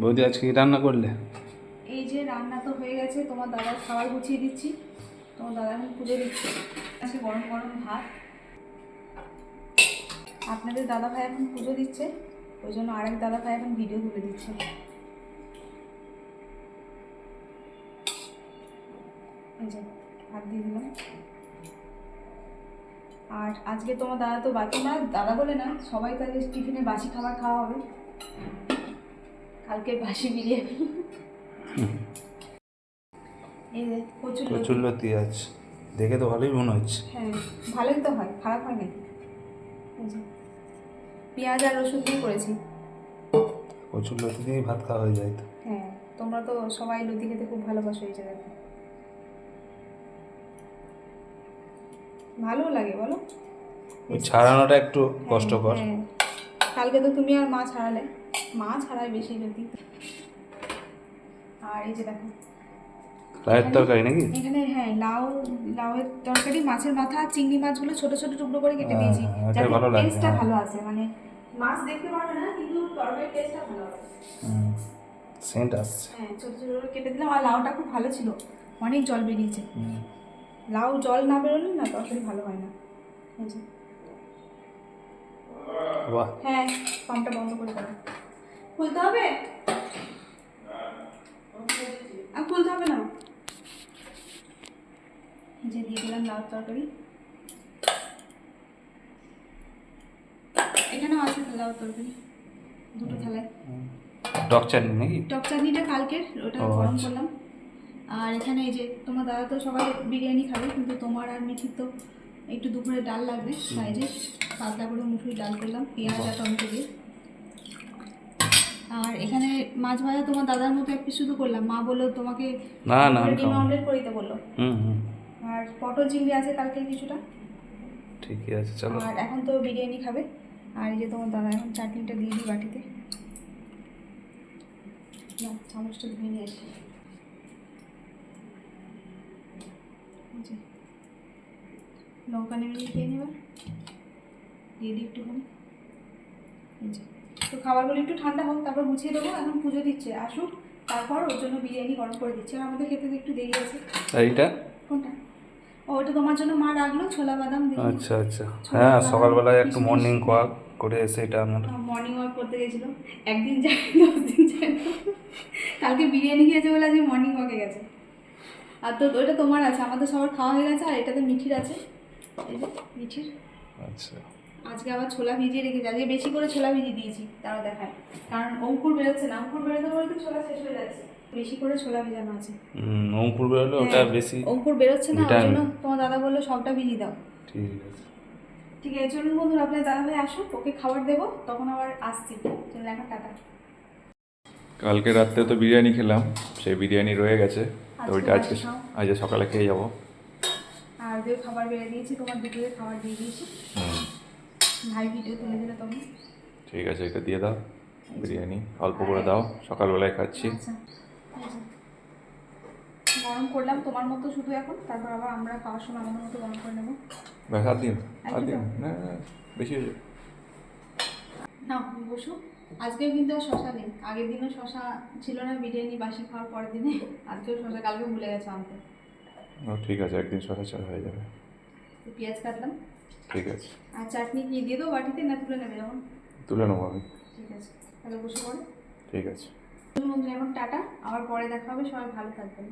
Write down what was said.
বৌদি আজকে কি রান্না করলে? এই যে রান্না তো হয়ে গেছে, তোমার দাদার খাবার গুছিয়ে দিচ্ছি। তোমার দাদা এখন পুজো দিচ্ছে। আছে গরম গরম ভাত। আপনাদের দাদা ভাই এখন পুজো দিচ্ছে, ওই জন্য আরেক দাদা ভাই এখন ভিডিও তুলে দিচ্ছে। ভাত দিয়ে দিলাম। আর আজকে তোমার দাদা তো বাকি না, দাদা বলে না, সবাই তাদের টিফিনে বাসি খাবার খাওয়া হবে। কালকে বাসি বিরিয়ানি। প্রচুর লতি। আছে দেখে তো ভালোই মনে হচ্ছে। হ্যাঁ ভালোই তো হয় খারাপ হয় না পেঁয়াজ আর রসুন দিয়ে করেছি। প্রচুর লতি দিয়েই ভাত খাওয়া হয়ে যায় তো। হ্যাঁ তোমরা তো সবাই লতি খেতে খুব ভালোবাসো এই জায়গাতে ভালো লাগে বলো? ছাড়ানোটা একটু কষ্টকর। হ্যাঁ। কালকে তো তুমি আর মা ছাড়ালে। মা ছাড়াই বেশি আর এই যে দেখো। রায়ের তরকারি নাকি? এখানে হ্যাঁ লাউ লাউয়ের তরকারি মাছের মাথা চিংড়ি মাছগুলো ছোট ছোট টুকরো করে কেটে হ্যাঁ, দিয়েছি। হ্যাঁ, যাতে টেস্টটা হ্যাঁ। ভালো আসে। মানে মাছ দেখতে না কিন্তু তরকারির টেস্টটা ভালো হবে সেন্ট আসছে। হ্যাঁ ছোট ছোট করে কেটে দিলাম। আর লাউটা খুব ভালো ছিল। অনেক জল বেরিয়েছে। লাউ জল না বেরোলে না তরকারি ভালো হয় না। হ্যাঁ পাম্পটা বন্ধ করে দাও। খুলতে হবে? আর খুলতে হবে না? যে দিয়ে দিলাম লাউ তরকারি। এখানেও আছে লাউ তরকারি দুটো থালায়। টক চাটনি নাকি? টক চাটনিটা কালকের ওটা গরম আচ্ছা। করলাম। আর এখানে এই যে তোমার দাদা তো সবাই বিরিয়ানি খাবে কিন্তু তোমার আর মিঠির তো একটু দুপুরে ডাল লাগবে তাই যে পাতলা করে মুসুরি ডাল করলাম পেঁয়াজ আর টমেটো দিয়ে। আর এখানে মাছ ভাজা তোমার দাদার মতো এক পিস শুধু করলাম। মা বলল তোমাকে না না ডিম অমলেট করে দিতে বলল। আর পটল চিংড়ি আছে কালকে কিছুটা। ঠিকই আছে চলো। আর এখন তো বিরিয়ানি খাবে। আর এই যে তোমার দাদা এখন চাটনিটা দিয়ে দিই বাটিতে। না চামচটা ধুয়ে নিয়ে আসি। লঙ্কা নেমে খেয়ে নেবার দিয়ে দিই একটুখানি। এই যে। তো খাবারগুলো একটু ঠান্ডা হোক তারপর গুছিয়ে দেবো এখন পুজো দিচ্ছে। আসুক তারপর ওর জন্য বিরিয়ানি গরম করে দিচ্ছে। আর আমাদের খেতে একটু দেরি আছে। আর এইটা? কোনটা? ওটা তোমার জন্য মা রাখল ছোলা বাদাম দিয়ে। আচ্ছা আচ্ছা। হ্যাঁ সকালবেলায় একটু মর্নিং ওয়াক করে এসে এটা আমার মর্নিং ওয়াক করতে গেছিল। একদিন যায় দশ দিন না। কালকে বিরিয়ানি খেয়েছে বলে আজকে মর্নিং ওয়াকে গেছে। আর তো ওইটা তোমার আছে আমাদের সবার খাওয়া হয়ে গেছে আর এটাতে মিঠির আছে। মিঠির। আচ্ছা। আজকে আবার ছোলা ভিজিয়ে রেখেছি। আজকে বেশি করে ছোলা ভিজিয়ে দিয়েছি তারা দেখায়। কারণ অঙ্কুর বেরোচ্ছে না। অঙ্কুর বেরোতে বলতে ছোলা শেষ হয়ে যাচ্ছে। বেশি করে ছোলা ভিজানো আছে। অঙ্কুর বেরোলে ওটা হ্যাঁ, বেশি অঙ্কুর বেরোচ্ছে না ওই জন্য তোমার দাদা বলল সবটা ভিজিয়ে দাও। ঠিক আছে। ঠিক আছে চলুন বন্ধুরা আপনার দাদা ভাই আসুক ওকে খাবার দেবো তখন আবার আসছি। চলুন এখন টাটা। কালকে রাত্রে তো বিরিয়ানি খেলাম সেই বিরিয়ানি রয়ে গেছে। তো ওইটা আজকে আজকে সকালে খেয়ে যাব। আর খাবার বেড়ে দিয়েছি তোমার দুপুরে খাবার দিয়ে দিয়েছি। ভাই ভিডিও তুলে দিলে তখন। ঠিক আছে এটা দিয়ে দাও বিরিয়ানি অল্প করে দাও সকালবেলায় খাচ্ছি। আচ্ছা। গরম করলাম তোমার মতো শুধু এখন তারপর আবার আমরা খাওয়ার সময় আমাদের মতো গরম করে নেব। ব্যাস আর দিন আর দিন না বেশি হয়ে যাবে। না বসু। আজকেও কিন্তু আর শশা নেই। আগের দিনও শশা ছিল না বিরিয়ানি বাসি খাওয়ার পরের দিনে। আজকেও শশা কালকে ভুলে গেছে ও, ঠিক আছে একদিন সকাল চা হয়ে যাবে। পেঁয়াজ কাটলাম। ঠিক আছে। আর চাটনি কি দিয়ে দেবো বাটিতে না তুলে নেবে যখন তুলে নেব আমি। ঠিক আছে তাহলে বসে পড়ো। ঠিক আছে। তুমি এখন টাটা। আবার পরে দেখা হবে সবাই ভালো থাকবেন।